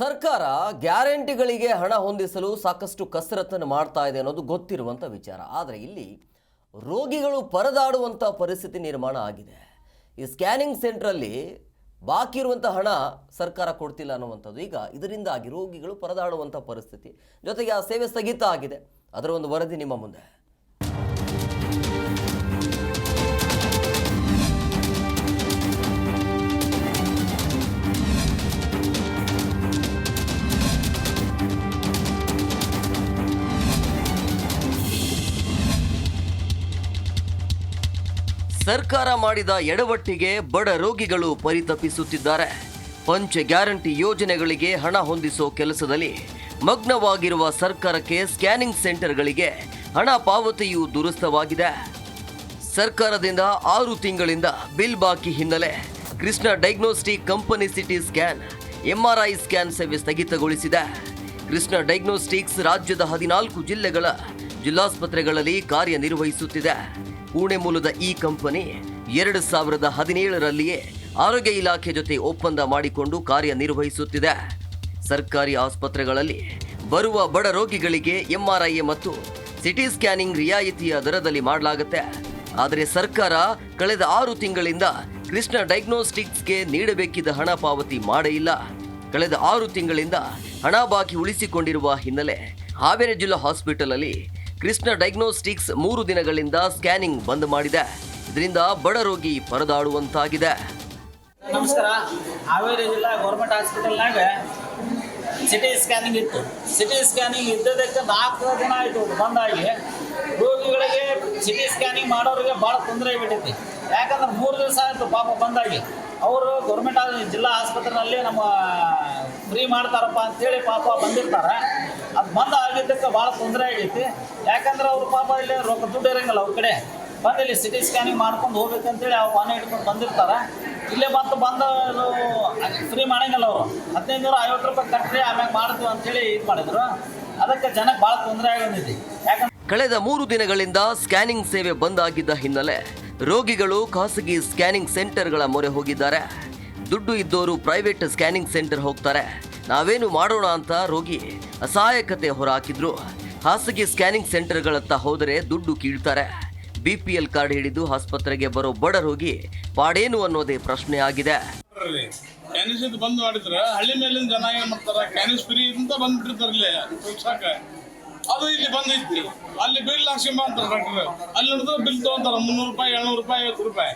ಸರ್ಕಾರ ಗ್ಯಾರಂಟಿಗಳಿಗೆ ಹಣ ಹೊಂದಿಸಲು ಸಾಕಷ್ಟು ಕಸರತ್ತನ್ನು ಮಾಡ್ತಾ ಇದೆ ಅನ್ನೋದು ಗೊತ್ತಿರುವಂಥ ವಿಚಾರ. ಆದರೆ ಇಲ್ಲಿ ರೋಗಿಗಳು ಪರದಾಡುವಂಥ ಪರಿಸ್ಥಿತಿ ನಿರ್ಮಾಣ ಆಗಿದೆ. ಈ ಸ್ಕ್ಯಾನಿಂಗ್ ಸೆಂಟ್ರಲ್ಲಿ ಬಾಕಿ ಇರುವಂಥ ಹಣ ಸರ್ಕಾರ ಕೊಡ್ತಿಲ್ಲ ಅನ್ನುವಂಥದ್ದು. ಈಗ ಇದರಿಂದಾಗಿ ರೋಗಿಗಳು ಪರದಾಡುವಂಥ ಪರಿಸ್ಥಿತಿ ಜೊತೆಗೆ ಆ ಸೇವೆ ಸ್ಥಗಿತ ಆಗಿದೆ. ಅದರ ಒಂದು ವರದಿ ನಿಮ್ಮ ಮುಂದೆ. ಸರ್ಕಾರ ಮಾಡಿದ ಎಡವಟ್ಟಿಗೆ ಬಡ ರೋಗಿಗಳು ಪರಿತಪಿಸುತ್ತಿದ್ದಾರೆ. ಪಂಚ ಗ್ಯಾರಂಟಿ ಯೋಜನೆಗಳಿಗೆ ಹಣ ಹೊಂದಿಸೋ ಕೆಲಸದಲ್ಲಿ ಮಗ್ನವಾಗಿರುವ ಸರ್ಕಾರಕ್ಕೆ ಸ್ಕ್ಯಾನಿಂಗ್ ಸೆಂಟರ್ಗಳಿಗೆ ಹಣ ಪಾವತಿಯು ದುರಸ್ತವಾಗಿದೆ. ಸರ್ಕಾರದಿಂದ ಆರು ತಿಂಗಳಿಂದ ಬಿಲ್ ಬಾಕಿ ಹಿನ್ನೆಲೆ Krishna diagnostic company CT scan, MRI scan ಸೇವೆ ಸ್ಥಗಿತಗೊಳಿಸಿದೆ. ಕೃಷ್ಣ ಡಯಾಗ್ನೋಸ್ಟಿಕ್ಸ್ ರಾಜ್ಯದ ಹದಿನಾಲ್ಕು ಜಿಲ್ಲೆಗಳ ಜಿಲ್ಲಾಸ್ಪತ್ರೆಗಳಲ್ಲಿ ಕಾರ್ಯನಿರ್ವಹಿಸುತ್ತಿದೆ. ಪುಣೆ ಮೂಲದ ಈ ಕಂಪನಿ ಎರಡು ಸಾವಿರದ ಹದಿನೇಳರಲ್ಲಿಯೇ ಆರೋಗ್ಯ ಇಲಾಖೆ ಜೊತೆ ಒಪ್ಪಂದ ಮಾಡಿಕೊಂಡು ಕಾರ್ಯನಿರ್ವಹಿಸುತ್ತಿದೆ. ಸರ್ಕಾರಿ ಆಸ್ಪತ್ರೆಗಳಲ್ಲಿ ಬರುವ ಬಡ ರೋಗಿಗಳಿಗೆ ಎಂಆರ್ಐ ಮತ್ತು ಸಿಟಿ ಸ್ಕ್ಯಾನಿಂಗ್ ರಿಯಾಯಿತಿಯ ದರದಲ್ಲಿ ಮಾಡಲಾಗುತ್ತೆ. ಆದರೆ ಸರ್ಕಾರ ಕಳೆದ ಆರು ತಿಂಗಳಿಂದ ಕೃಷ್ಣ ಡಯಾಗ್ನೋಸ್ಟಿಕ್ಸ್ಗೆ ನೀಡಬೇಕಿದ್ದ ಹಣ ಪಾವತಿ ಮಾಡೇ ಇಲ್ಲ. ಕಳೆದ ಆರು ತಿಂಗಳಿಂದ ಹಣ ಬಾಕಿ ಉಳಿಸಿಕೊಂಡಿರುವ ಹಿನ್ನೆಲೆ ಹಾವೇರಿ ಜಿಲ್ಲಾ ಹಾಸ್ಪಿಟಲ್ ಅಲ್ಲಿ ಕೃಷ್ಣ ಡಯಾಗ್ನೋಸ್ಟಿಕ್ಸ್ ಮೂರು ದಿನಗಳಿಂದ ಸ್ಕ್ಯಾನಿಂಗ್ ಬಂದ್ ಮಾಡಿದೆ. ಇದರಿಂದ ಬಡ ರೋಗಿ ಪರದಾಡುವಂತಾಗಿದೆ. ನಮಸ್ಕಾರ. ಹಾವೇರಿ ಜಿಲ್ಲಾ ಗೌರ್ಮೆಂಟ್ ಹಾಸ್ಪಿಟಲ್ನಾಗ ಸಿಟಿ ಸ್ಕ್ಯಾನಿಂಗ್ ಇತ್ತು. ಸಿಟಿ ಸ್ಕ್ಯಾನಿಂಗ್ ಇದ್ದದಕ್ಕೆ ನಾಲ್ಕು ದಿನ ಆಯಿತು ಬಂದಾಗಿ. ರೋಗಿಗಳಿಗೆ ಸಿಟಿ ಸ್ಕ್ಯಾನಿಂಗ್ ಮಾಡೋರಿಗೆ ಭಾಳ ತೊಂದರೆ ಬಿಟ್ಟೈತಿ ಯಾಕಂದ್ರೆ ಮೂರು ದಿವಸ ಆಯಿತು ಪಾಪ ಬಂದಾಗಿ. ಅವರು ಗೌರ್ಮೆಂಟ್ ಜಿಲ್ಲಾ ಆಸ್ಪತ್ರೆಯಲ್ಲಿ ನಮ್ಮ ಫ್ರೀ ಮಾಡ್ತಾರಪ್ಪ ಅಂತೇಳಿ ಪಾಪ ಬಂದಿರ್ತಾರೆ. ಅದು ಬಂದ ಆಗಿದ್ದಕ್ಕೆ ಭಾಳ ತೊಂದರೆ ಆಗೈತಿ. ಯಾಕಂದ್ರೆ ಅವ್ರು ಪಾಪ ಇಲ್ಲಿ ರೊಕ್ಕ ದುಡ್ಡು ಇರಂಗಿಲ್ಲ ಅವ್ರ ಕಡೆ. ಬಂದು ಇಲ್ಲಿ ಸಿಟಿ ಸ್ಕ್ಯಾನಿಂಗ್ ಮಾಡ್ಕೊಂಡು ಹೋಗ್ಬೇಕಂತೇಳಿ ಅವ್ರು ಮನೆ ಹಿಡ್ಕೊಂಡು ಬಂದಿರ್ತಾರೆ. ಇಲ್ಲೇ ಬಂದು ಬಂದು ಫ್ರೀ ಮಾಡಂಗಿಲ್ಲ ಅವರು. ಹದಿನೈದು ನೂರ ಐವತ್ತು ರೂಪಾಯಿ ಕಟ್ಟಿ ಆಮ್ಯಾಗ ಮಾಡ್ತೀವಿ ಅಂತೇಳಿ ಇದು ಮಾಡಿದ್ರು. ಅದಕ್ಕೆ ಜನಕ್ಕೆ ಭಾಳ ತೊಂದರೆ ಆಗಿರ್ತೈತಿ ಯಾಕಂದ್ರೆ ಕಳೆದ ಮೂರು ದಿನಗಳಿಂದ ಸ್ಕ್ಯಾನಿಂಗ್ ಸೇವೆ ಬಂದ್ ಆಗಿದ್ದ ಹಿನ್ನೆಲೆ ರೋಗಿಗಳು ಖಾಸಗಿ ಸ್ಕ್ಯಾನಿಂಗ್ ಸೆಂಟರ್ಗಳ ಮೊರೆ ಹೋಗಿದ್ದಾರೆ. ದುಡ್ಡು ಇದ್ದವರು ಪ್ರೈವೇಟ್ ಸ್ಕ್ಯಾನಿಂಗ್ ಸೆಂಟರ್ ಹೋಗ್ತಾರೆ. ನಾವೇನು ಮಾಡೋಣ ಅಂತ ರೋಗಿ ಅಸಹಾಯಕತೆ ಹೊರಹಾಕಿದ್ರು. ಖಾಸಗಿ ಸ್ಕ್ಯಾನಿಂಗ್ ಸೆಂಟರ್ಗಳತ್ತ ಹೋದರೆ ದುಡ್ಡು ಕೀಳ್ತಾರೆ. ಬಿ ಪಿ ಎಲ್ ಕಾರ್ಡ್ ಹಿಡಿದು ಆಸ್ಪತ್ರೆಗೆ ಬರೋ ಬಡ ರೋಗಿ ಪಾಡೇನು ಅನ್ನೋದೇ ಪ್ರಶ್ನೆ ಆಗಿದೆ. ಬಂದ್ ಮಾಡಿದ್ರ ಹಳ್ಳಿ ಮೇಲಿನ ಜನ ಏನ್ ಮಾಡ್ತಾರ? ಕ್ಯಾನಿಸ್ ಫ್ರೀ ಅಂತ ಬಂದ್ಬಿಟ್ಟಿರ್ತಾರೆ ಇಲ್ಲಿ. ತೋರ್ಸಾಕ ಅದು ಇಲ್ಲಿ ಬಂದಿತ್ತು ಅಲ್ಲಿ ಬಿಲ್ ಹಾಕ್ಸ್ಕೊಂಬ ಅಂತಾರೆ ಡಾಕ್ಟರ್ ಅಲ್ಲಿ ನೋಡಿದ್ರೆ ಬಿಲ್ ತಗೊಂತಾರ ಮುನ್ನೂರು ರೂಪಾಯಿ ಏಳ್ನೂರು ರೂಪಾಯಿ ಐವತ್ತು ರೂಪಾಯಿ.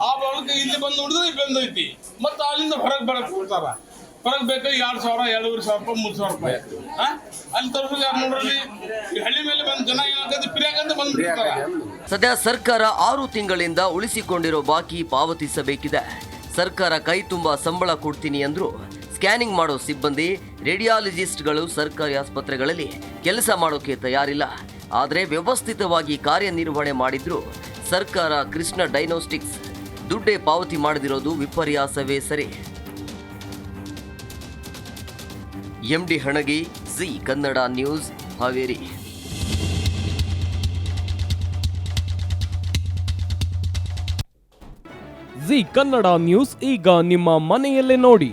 ಆ, ಬಳಕ ಇಲ್ಲಿ ಬಂದು ನೋಡಿದ್ರೆ ಇಲ್ಲಿ ಬಂದೈತಿ. ಮತ್ತೆ ಅಲ್ಲಿಂದ ಹೊರಗೆ ಬರಕ್ ಕೊಡ್ತಾರ ಹೊರಗೆ ಬೇಕು ಎರಡು ಸಾವಿರ ಎರಡೂವರೆ ಸಾವಿರ ರೂಪಾಯಿ ಮೂರು ಸಾವಿರ ರೂಪಾಯಿ? ಅಲ್ಲಿ ತರ್ಸಿದ್ರೆ ಯಾರು ನೋಡ್ರಿ ಹಳ್ಳಿ ಮೇಲೆ ಬಂದು ಜನ ಏನಾಗ್ತದೆ ಫ್ರೀ ಆಗಂತ ಬಂದ್ಬಿಡ್ತಾರ. ಸದ್ಯ ಸರ್ಕಾರ ಆರು ತಿಂಗಳಿಂದ ಉಳಿಸಿಕೊಂಡಿರೋ ಬಾಕಿ ಪಾವತಿಸಬೇಕಿದೆ. ಸರ್ಕಾರ ಕೈ ತುಂಬ ಸಂಬಳ ಕೊಡ್ತೀನಿ ಅಂದ್ರು ಸ್ಕ್ಯಾನಿಂಗ್ ಮಾಡೋ ಸಿಬ್ಬಂದಿ ರೇಡಿಯಾಲಜಿಸ್ಟ್ಗಳು ಸರ್ಕಾರಿ ಆಸ್ಪತ್ರೆಗಳಲ್ಲಿ ಕೆಲಸ ಮಾಡೋಕೆ ತಯಾರಿಲ್ಲ. ಆದರೆ ವ್ಯವಸ್ಥಿತವಾಗಿ ಕಾರ್ಯನಿರ್ವಹಣೆ ಮಾಡಿದ್ರು. ಸರ್ಕಾರ ಕೃಷ್ಣ ಡೈನೋಸ್ಟಿಕ್ಸ್ ದುಡ್ಡೇ ಪಾವತಿ ಮಾಡದಿರೋದು ವಿಪರ್ಯಾಸವೇ ಸರಿ. MD Hanagi, Zee Kannada news, Haveri. Zee Kannada news ಈಗ ನಿಮ್ಮ ಮನೆಯಲ್ಲೇ ನೋಡಿ.